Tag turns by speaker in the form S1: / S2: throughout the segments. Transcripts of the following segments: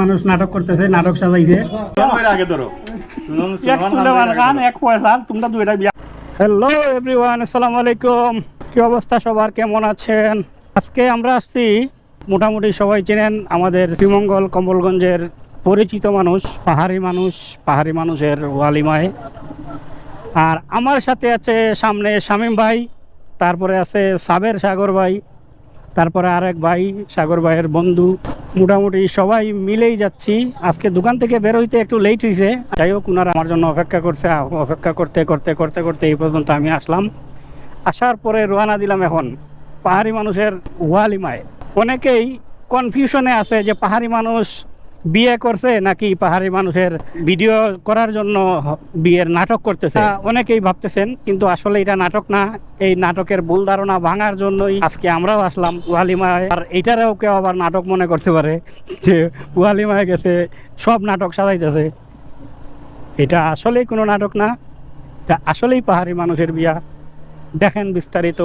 S1: মানুষ নাটক করতেছে নাটক সাজাইছে। হ্যালো এভরিওয়ান আসসালামু আলাইকুম। কি অবস্থা সবার? কেমন আছেন? আজকে আমরা আসছি মোটামুটি সবাই চেনেন আমাদের শ্রীমঙ্গল কম্বলগঞ্জের পরিচিত মানুষ পাহাড়ি মানুষ পাহাড়ি মানুষের ওয়ালিমায় আর আমার সাথে আছে সামনে শামীম ভাই তারপরে আছে সাবের সাগর ভাই। তারপরে আর এক ভাই, সাগর ভাইয়ের বন্ধু, মোটামুটি সবাই মিলেই যাচ্ছি। আজকে দোকান থেকে বের হইতে একটু লেট হয়েছে যাই হোক ওনারা আমার জন্য অপেক্ষা করছে। অপেক্ষা করতে করতে করতে করতে এই পর্যন্ত আমি আসলাম। আসার পরে রোয়ানা দিলাম এখন, পাহাড়ি মানুষের ওয়ালিমায়। অনেকেই কনফিউশনে আছে যে পাহাড়ি মানুষ বিয়ে করছে নাকি পাহাড়ি মানুষের ভিডিও করার জন্য বিয়ের নাটক করতেছে? অনেকেই ভাবতেছেন, কিন্তু আসলে এটা নাটক না। এই নাটকের ভুল ধারণা ভাঙার জন্যই আজকে আমরাও আসলাম ওয়ালিমায় আর এইটারেও কেউ আবার নাটক মনে করতে পারে যে ওয়ালিমায় গেছে, সব নাটক সাজাইতেছে। এটা আসলেই কোনো নাটক না। এটা আসলেই পাহাড়ি মানুষের বিয়া। দেখেন বিস্তারিত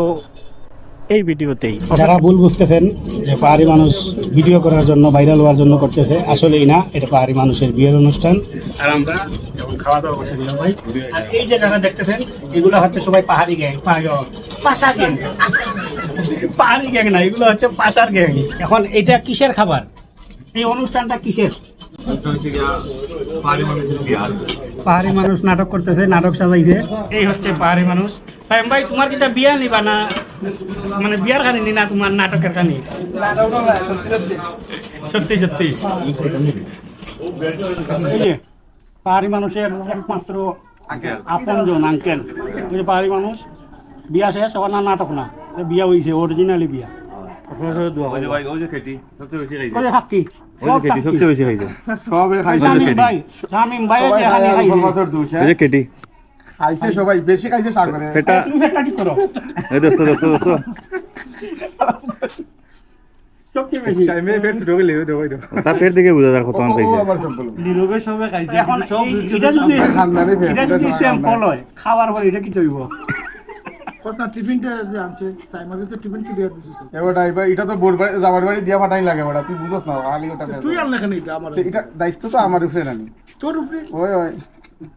S1: এই ভিডিওতেই। যারা ভুল বুঝতেছেন যে পাহাড়ি মানুষ ভিডিও করার জন্য ভাইরাল হওয়ার জন্য করতেছে আসলেই না এটা পাহাড়ি মানুষের বিয়ের অনুষ্ঠান। আর আমরা এখন খাওয়া দাওয়া করতে দিলাম ভাই। আর এই যে যারা দেখতেছেন এগুলো হচ্ছে সবাই পাহাড়ি গ্যাং পাশা গ্যাং। পাহাড়ি গ্যাং না এগুলো হচ্ছে পাশার গ্যাং। এখন এটা কিসের খাবার? এই অনুষ্ঠানটা কিসের? পাহাড়ি মানুষ নাটক করতেছে, নাটক সাজাইছে। এই হচ্ছে পাহাড়ি মানুষ। সাইম ভাই, তোমার কিটা বিয়া নিবা না? মানে বিয়ার কাহিনী না তোমার নাটকের কাহিনী? সত্যি সত্যি। পাহাড়ি মানুষের একমাত্র আপনজন আঙ্কেল পাহাড়ি মানুষ, বিয়া শেষ, ওর না নাটক না। বিয়া হইছে অরিজিনালি বিয়া। খাইছে।
S2: কেটি
S3: সবাই বেশি খাইছে সাগরে।
S2: এটা
S1: কি করো?
S2: এই দোস্ত দোস্ত দোস্ত।
S1: হয় খাওয়ার পরে এটা কি চলব
S4: না টিফিনটা যে আনছে চাইমার কাছে টিফিন কি দিয়ে দিছিস
S3: এবার এবার এটা তো বাড়ি বাড়ি দিয়া ফাটাই লাগে তুই বুঝছ না খালি ওটা
S4: তুই আনলে কেন এটা আমার
S3: এটা দায়িত্ব তো আমার উপরে নানি
S4: তোর উপরে?
S3: ওই ওই।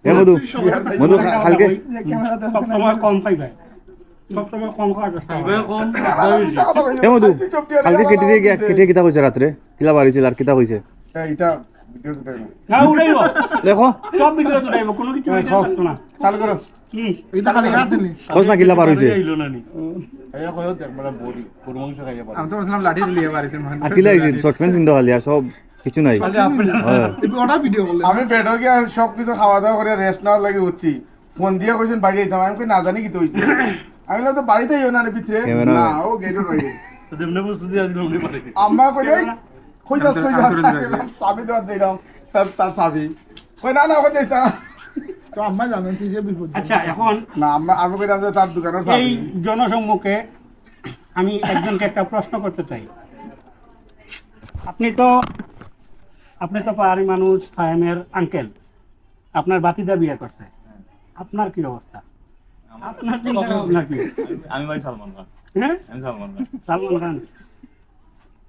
S2: এ মধু
S4: তুই সবার দায়িত্ব
S2: মধু কালকে
S1: সব সময় কম পাইবে। সব সময় কম খাওয়ার চেষ্টা করবে।
S2: এ মধু কালকে কেটে দিয়ে গিয়া কেটে কিতা কইছে রাত্রে। কিলা বাড়িছিল আর কিতা কইছে
S3: এটা ভিডিও তো না
S1: না উড়াইব।
S2: দেখো।
S1: সব ভিডিও উড়াইব কোনো কিছু
S3: এই
S1: হইতে
S3: সব।
S1: পারতো না।
S3: চালু করো।
S1: কি?
S4: এটা খালি আসেনি।
S2: কস না কিলা বার হইছে।
S3: এই কই দেখ বড় বড়ি গরু মাংস খাইয়া পারে আমি তো বলছিলাম লাঠি দিলিয়ে বাড়িতে
S2: আর কিলা হইছে শর্ট প্যান্ট কিনতে খালি আর সব কিছু নাই।
S4: ওটা ভিডিও করলে
S3: আমি পেটও গিয়া সব কিছু খাওয়া দাওয়া করে রেস্ট নেওয়ার লাগে উঠছি। ফোন দিয়ে কইছেন বাড়ি যেতাম আমি কই না জানি কি তো হইছে আমি তো বাড়িতে যাও না রে ভিতরে না ও যাস কই যাস চাবি দেওয়ার দিলাম তার তার চাবি। কই না না কই যাইস
S4: তো আম্মা জানেন তুই যে বিপদ
S1: আচ্ছা এখন
S3: না আম্মা আমি কইলাম যে তার দোকানের
S1: এই জনসম্মুখে আমি একজনকে একটা প্রশ্ন করতে চাই। আপনি তো আপনি তো পাহাড়ি মানুষ সায়েমের আঙ্কেল আপনার বাতিদা বিয়ে করছে। আপনার কি অবস্থা? আপনার চিন্তা ভাবনা কি?
S2: আমি ভাই সালমান খান।
S1: হ্যাঁ?
S2: সালমান খান।
S1: সালমান খান।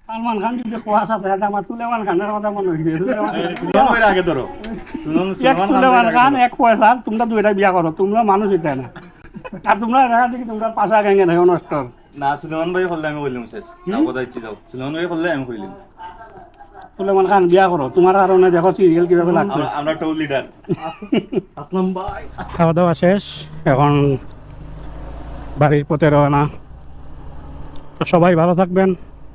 S1: সালমান খান যদি কোয়া সাথে এটা আমার সুলেমান খানের কথা মনে হয়েছে
S2: আগে ধরো।
S1: সুলেমান খান এক পয়সা তোমরা দুইটা বিয়া করো তোমরা মানুষ এটা না। আর তোমরা দেখা দেখি তোমরা পাশা গ্যাঙ্গে দেখো নষ্ট।
S2: না সুলেমান ভাই আমি বললাম শেষ। না কথা ইচ্ছে যাও। সুলেমান ভাই আমি কইলাম।
S1: সুলেমান খান বিয়া করো। তোমার কারণে দেখো সিরিয়াল কীভাবে লাগছে
S2: আমরা আমরা টু লিডার আসলাম ভাই।
S1: খাওয়া দাওয়া শেষ। এখন বাড়ির পথে রওনা। সবাই ভালো থাকবেন।